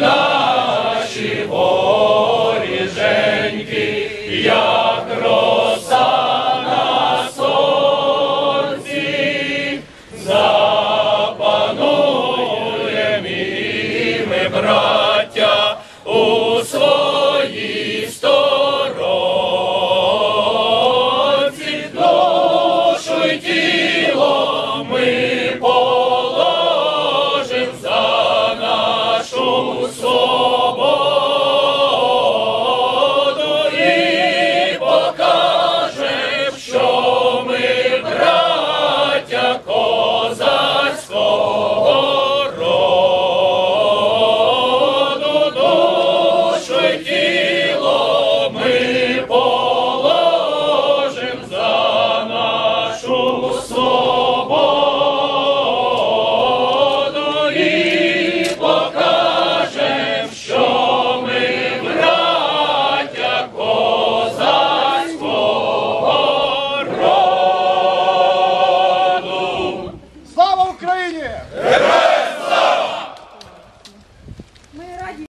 наші горіженьки, як роса на сонці, запануємо і ми брат. Україні! Героям!